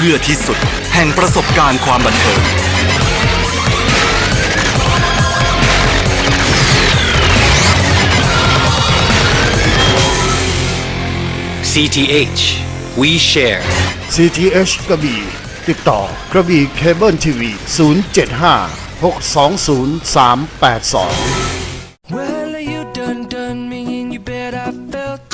เพื่อที่สุดแห่งประสบการณ์ความบันเทิง CTH we share CTH กระบี่ติดต่อกระบี่เคเบิลทีวี 075 620 382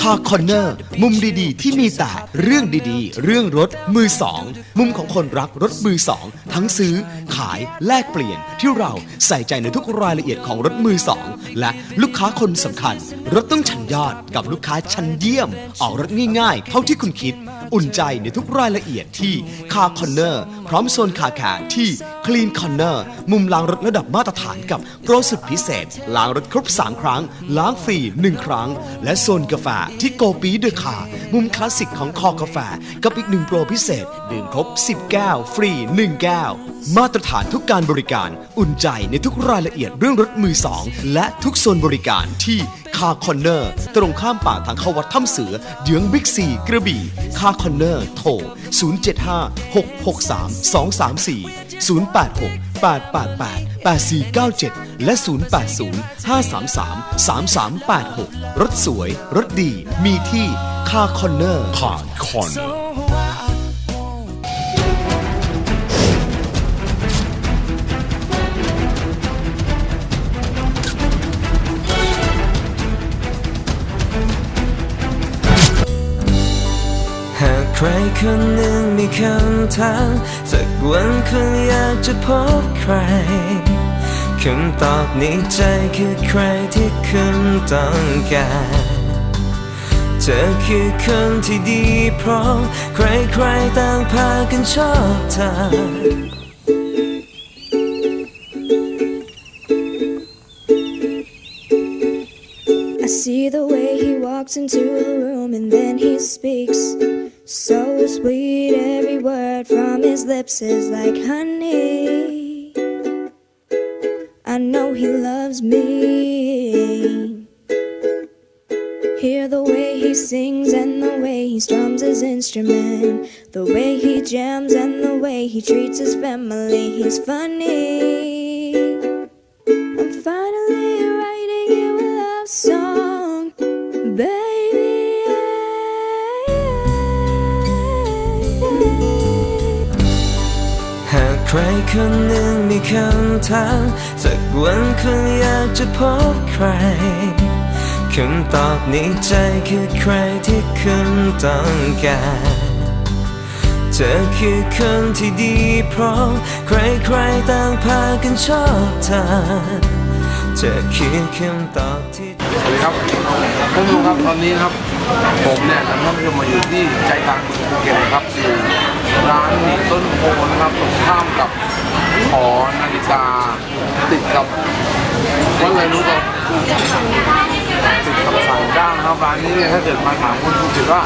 คาคอนเนอร์ มุมดีๆ ที่มีแต่เรื่องดีๆ เรื่องรถมือสอง มุมของคนรักรถมือสอง ทั้งซื้อ ขายแลกเปลี่ยน ที่เราใส่ใจในทุกรายละเอียดของรถมือสอง และลูกค้าคนสำคัญ รถต้องชั้นยอดกับลูกค้าชั้นเยี่ยม ออกรถง่ายๆ เท่าที่คุณคิดอุ่นใจในทุกรายละเอียดที่คาคอนเนอร์พร้อมโซนคาแคร์ที่ Clean Corner มุมล้างรถระดับมาตรฐานกับโปรสุดพิเศษ ล้างรถครบ 3 ครั้ง ล้างฟรี 1 ครั้ง และโซนกาแฟที่โกปีเดอะคามุมคลาสสิกของคอกาแฟ กับอีกหนึ่งโปรพิเศษ ดื่มครบ 10 แก้ว ฟรี 1 แก้ว มาตรฐานทุกการบริการ อุ่นใจในทุกรายละเอียดเรื่องรถมือสองและทุกโซนบริการที่าคอนเนอร์ ตรงข้ามป่าทางเข้าวัดถ้ำเสือ เยื้องบิ๊กซีกระบี่ คาคอนเนอร์ โทร 075 663 234 086 888 8497 และ 080 533 3386 รถสวย รถดี มีที่คาคอนเนอร์คาคอนเนอร์ ครคนหนึ่งมีคำถามสักวันคุณอยากจะพบใครคำตอบในใจคือใครที่คุณต้องการเธอคือคนที่ดีพร้อมใครๆต่างพากันชอบเธอ I see the way he walks into the room and then he speaks. So sweet, every word from his lips is like honey. I know he loves me. Hear the way he sings and the way he strums his instrument. The way he jams and the way he treats his family. He's funny. รคนหนึ่งมีคำถามสักวันคุณอยากจะพบใครคำตอบในใจคือใครที่คุณต้องการเธอคือคนที่ดีพร้อมใครๆต่างพากันชอบเธอ เธอคือคำตอบที่สวัสดีครับท่านผู้ชมครับตอนนี้นะครับ ผมเนี่ยนำท่านผู้ชมมาอยู่ที่ใจกลางเมืองภูเก็ตนะครับอยู่ร้านหมีต้นโพนะครับตรงข้ามกับหอนาฬิกาติดกับวัดอะไรรู้ป่ะติดกับสารเจ้านะครับร้านนี้เนี่ยถ้าเกิดมาถามคนภูเก็ตว่า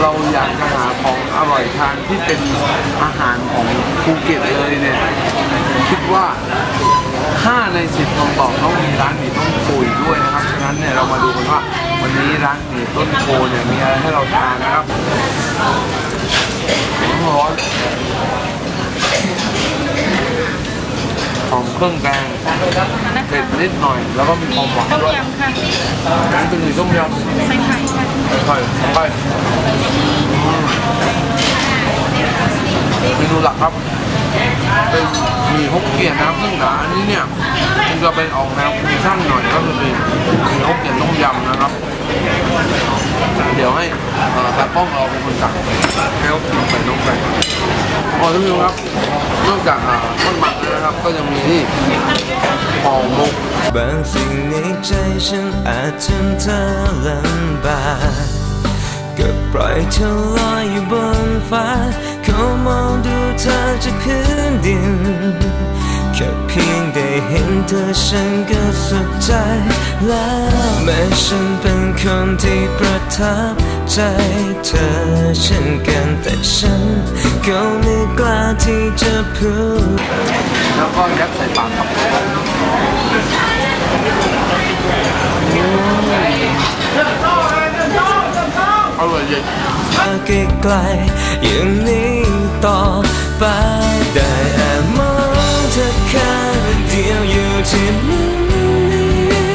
เราอยากจะหาของอร่อยทานที่เป็นอาหารของภูเก็ตเลยเนี่ย คิดว่า 5 ใน 10คำตอบต้องมีร้านหมี่ต้นโพอยู่ด้วยนะครับ ฉะนั้นเนี่ยเรามาดูกันว่า วันนี้ร้านหมี่ต้นโพเนี่ยมีอะไรให้เราทานนะครับร้อนหอมเครื่องแกงเผ็ดนิดหน่อย แล้วก็มีความหวานด้วยอันนี้เป็นหมี่ต้มยำใส่ไข่ใส่ไข่เมนูหลักครับ เป็นหมี่ฮกเกี้ยนนะครับซึ่งอันนี้เนี่ยมันจะเป็นออกแนวฟิวชั่นหน่อยก็คือเป็นหมี่ฮกเกี้ยนต้มยำนะครับ เดี๋ยวให้ตากล้องเราเป็นคนสั่งให้เขากินใส่นมไปพอทุกท่านครับนอกจากอ่าทอดมันแล้วนะครับ ก็ยังมีนี่ห่อหมกบางสิ่งในใจฉันอาจทำเธอลำบากกับปล่อยเธอลอยอยู่บนฟ้า มองดูเธอจากพื้นดินแค่เพียงได้เห็นเธอฉันก็สุขใจแล้วแม้ฉันเป็นคนที่ประทับใจเธอเช่นกันแต่ฉันก็ไม่กล้าที่จะพูดแล้วก็ยัดใส่ปากครับอ ร่อยเย็นมาไกลๆอย่างนี้ต่อไปได้แอบมองเธอแค่เดียวอยู่ที่มุมนี้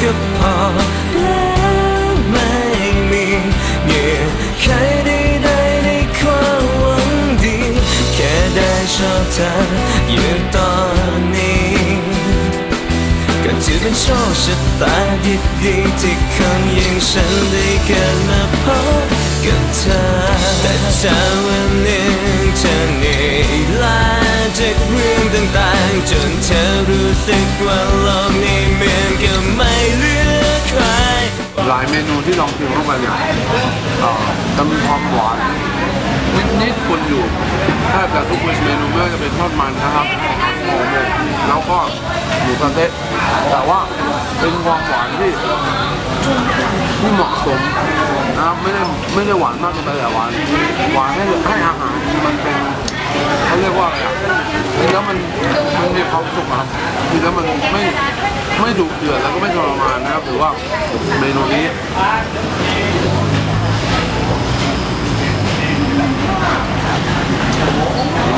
ก็พอแล้วไม่มีเงื่อนไขาดีที่คนอย่างฉันได้เกิดมาพบกับเธอ แต่ถ้าวันหนึ่งเธอเหนื่อยล้าจากเรื่องต่างๆ จนเธอรู้สึกว่าโลกนี้เหมือนกับไม่เหลือใคร หลายเมนูที่ลองชิมเข้าไปเนี่ยเอ่อจะมีความหวานนิดๆคนอยู่แทบจะทุกเมนูไม่ว่าจะเป็นทอดมันนะครับห่อหมกแล้วก็หมูสะเต๊ะแต่ว่า เป็นความหวานที่ที่เหมาะสมนะครับไม่ได้ไม่ได้หวานมากเกินไปแต่หวานหวานให้ให้อาหารมันเป็นเขาเรียกว่าอะไรอะกินแล้วมันมันมีความสุขครับกินแล้วมันไม่ไม่ดุเดือดแล้วก็ไม่ทรมานนะครับถือว่าเมนูนี้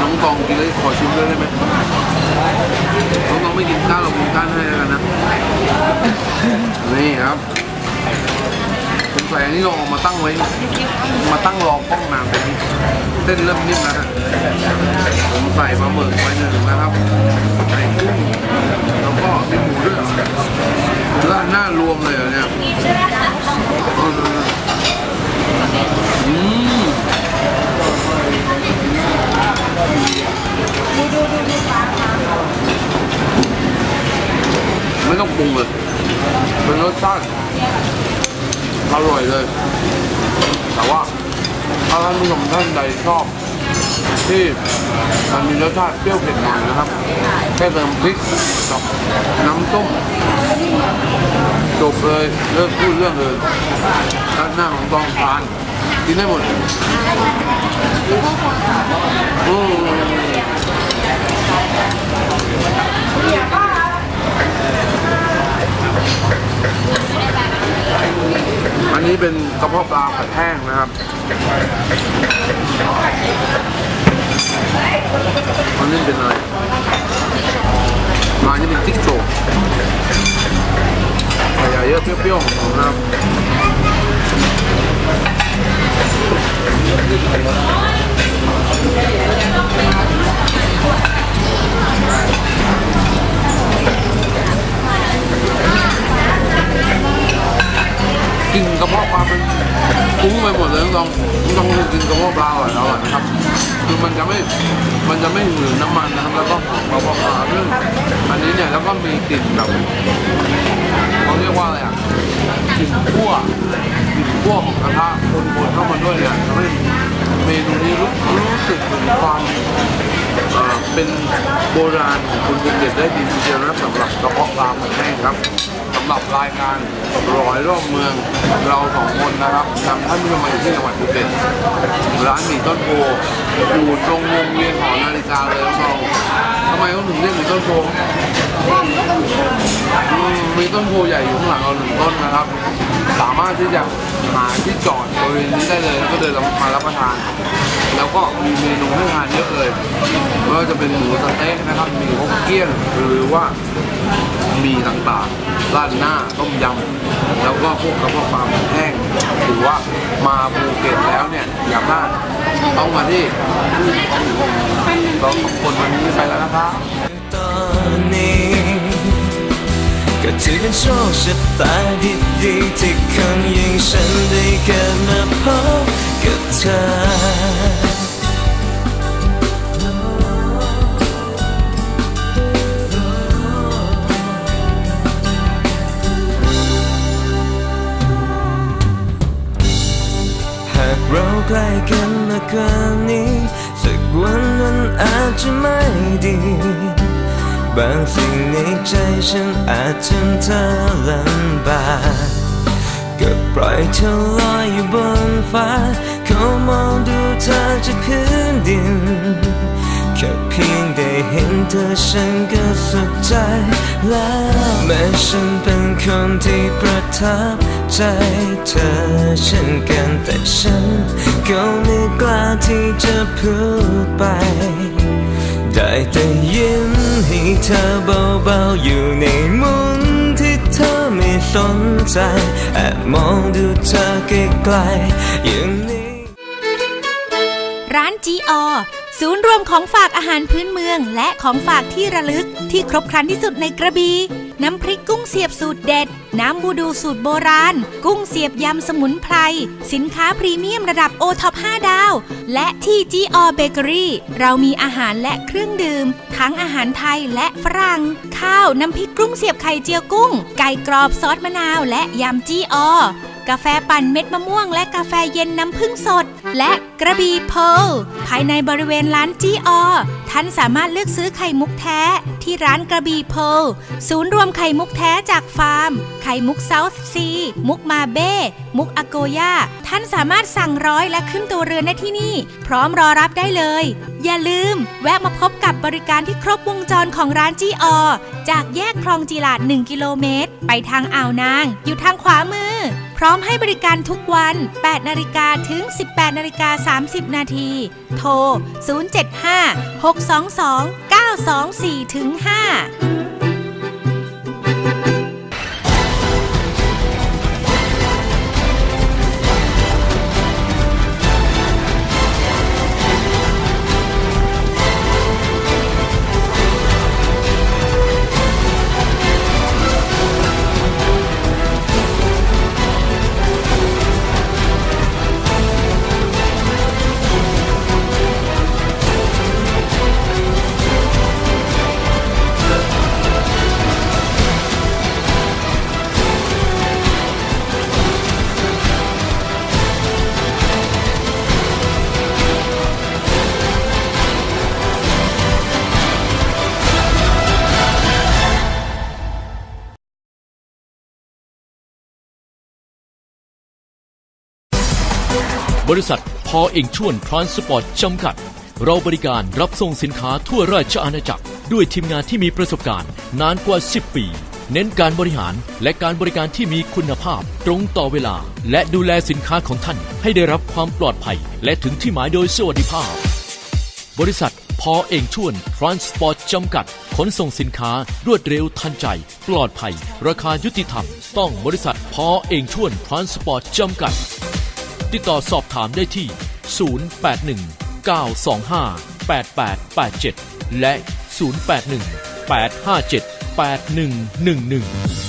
น้องตองกินแล้ขอชิมด้วยได้ไหมน้องตองไม่กินข้าวเรากินข้าวให้แล้วกันนะ นี่ครับผมใส่อันนี้ลองเอามาตั้งไว้ มาตั้งรอกล้องนานไปนิดเส้นเริ่มนิ่มแล้วฮะผมใส่ปลาหมึกไว้หนึ่งนะครับใส่กุ้งแล้วก็มีหมูด้วยร้านหน้ารวมเลยเหรอ ไม่ต้องปรุงเลยเป็นรสชาติอร่อยเลย แต่ว่าถ้าท่านผู้ชมท่านใดชอบ ที่มันมีรสชาติเปรี้ยวเผ็ดหน่อยนะครับ แค่เติมพริกกับน้ำส้มจบเลยเลิกพูดเรื่องเลยด้านหน้าของกองทาน กินได้หมดอืมอันนี้เป็นกระเพาะปลาผัดแห้งนะครับ อันนี้เป็นอะไรอันนี้เป็นจิ๊กโจ้ไข่เยอะเปรี้ยวๆหอมๆนะครับ กินกระเพาะปลาเป็นคุ้งไปหมดเลยน้องๆน้องกินกระเพาะปลาอร่อยอร่อยนะครับคือมันจะไม่มันจะไม่หืนน้ำมันนะครับแล้วก็หอมกระเพาะปลาซึ่งอันนี้เนี่ยแล้วก็มีกลิ่นแบบเขาเรียกว่าอะไรอะกลิ่นคั่ว คั่วของกระทะคนๆเข้ามาด้วยเนี่ยทำให้เมนูนี้รู้รู้สึกถึงความเป็นโบราณของคนภูเก็ตได้ดีทีเดียวนะสำหรับกระเพาะปลาผัดแห้งครับสำหรับรายการร้อยรอบเมืองเราสองคนนะครับนำท่านผู้ชมมาอยู่ที่จังหวัดภูเก็ตร้านหมี่ต้นโพอยู่ตรงวงเวียนหอนาฬิกาเลยน้องๆทำไมเขาถึงเรียกหมี่ต้นโพมีต้นโพใหญ่อยู่ข้างหลังเราหนึ่งต้นนะครับ สามารถที่จะหาที่จอดบริเวณนี้ได้เลยแล้วก็เดินมารับประทาน แล้วก็มีเมนูให้ทานเยอะเลยไม่ว่าจะเป็นหมูสเต๊ะนะครับมีฮกเกี้ยนหรือว่ามีต่างๆราดหน้าต้มยำแล้วก็พวกกระเพาะปลาแห้งถือว่ามาภูเก็ตแล้วเนี่ยอย่าพลาดต้องมาที่เราสองคนวันนี้ไปแล้วนะครับ โชคชะตาดีๆที่คนอย่างฉันได้เกิดมาพบกับเธอหากล้กันี้ สักวันมันอาจจะไม่ดี บางสิ่งในใจฉันอาจทำเธอลำบากก็ปล่อยเธอลอยอยู่บนฟ้าเขามองดูเธอจากพื้นดินแค่เพียงได้เห็นเธอฉันก็สุขใจแล้วแม้ฉันเป็นคนที่ประทับใจเธอเช่นกันแต่ฉันก็ไม่กล้าที่จะพูดไป ได้แต่ยิ้มให้เธอเบาๆอยู่ในมุมที่เธอไม่สนใจแอบมองดูเธอไกลๆอย่างนี้ ร้านจีออ ศูนย์รวมของฝากอาหารพื้นเมือง และของฝากที่ระลึกที่ครบครันที่สุดในกระบีน้ำพริกกุ้งเสียบสูตรเด็ด น้ำบูดูสูตรโบราณ กุ้งเสียบยำสมุนไพร สินค้าพรีเมียมระดับโอท็อป5ดาว และที่ GO Bakery เรามีอาหารและเครื่องดื่ม ทั้งอาหารไทยและฝรั่ง ข้าวน้ำพริกกุ้งเสียบไข่เจียวกุ้ง ไก่กรอบซอสมะนาวและยำ GO กาแฟปั่นเม็ดมะม่วง และกาแฟเย็นน้ำผึ้งสด และกระบี่เพลภายในบริเวณร้านจีออท่านสามารถเลือกซื้อไข่มุกแท้ ที่ร้านกระบี่เพลศูนย์รวมไข่มุกแท้จากฟาร์ม ไข่มุกเซาท์ซี มุกมาเบ้ มุกอโกย่า ท่านสามารถสั่งร้อยและขึ้นตัวเรือนได้ที่นี่ พร้อมรอรับได้เลย อย่าลืม แวะมาพบกับบริการที่ครบวงจรของร้านจีออจากแยกคลองจีลาด 1 กิโลเมตร ไปทางอ่าวนาง อยู่ทางขวามือ ร้อมให้บริการทุกวัน 8นาฬิกาถึง 18นาฬิกา30 นาที โทร 075 622 924ถึง5 บริษัทพอเองชวนทรานสปอร์ตจำกัด เราบริการรับส่งสินค้าทั่วราชอาณาจักร ด้วยทีมงานที่มีประสบการณ์ นานกว่า 10 ปี เน้นการบริหารและการบริการที่มีคุณภาพ ตรงต่อเวลา และดูแลสินค้าของท่าน ให้ได้รับความปลอดภัย และถึงที่หมายโดยสวัสดิภาพ บริษัทพอเองชวนทรานสปอร์ตจำกัด ขนส่งสินค้ารวดเร็วทันใจ ปลอดภัย ราคายุติธรรม ต้องบริษัทพอเองชวนทรานสปอร์ตจำกัด ติดต่อสอบถามได้ที่ 081 925 8887 และ 081 857 8111